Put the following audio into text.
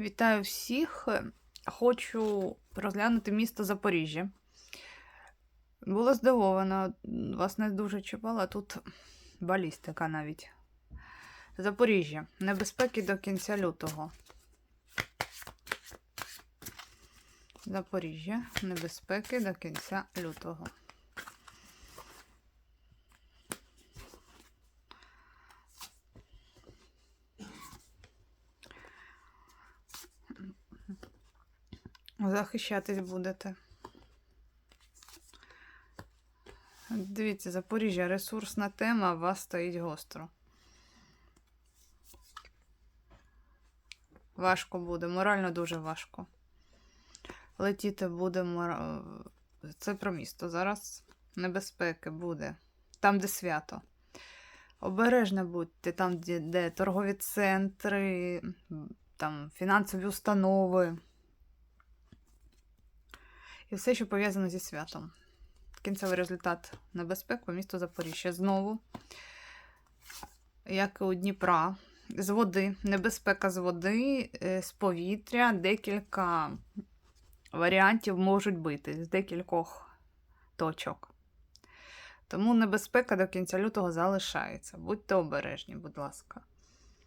Вітаю всіх. Хочу розглянути місто Запоріжжя. Була здивована, вас не дуже чіпала, тут балістика навіть. Запоріжжя. Небезпеки до кінця лютого. Запоріжжя. Небезпеки до кінця лютого. Захищатись будете. Дивіться, Запоріжжя, ресурсна тема, у вас стоїть гостро. Важко буде, морально дуже важко. Летіти буде мора... Це про місто. Зараз небезпеки буде. Там, де свято. Обережно будьте, там, де, де торгові центри, там фінансові установи. І все, що пов'язано зі святом. Кінцевий результат небезпек по місту Запоріжжя. Знову, як і у Дніпра, з води, небезпека з води, е, з повітря, декілька варіантів можуть бити з декількох точок. Тому небезпека до кінця лютого залишається. Будьте обережні, будь ласка.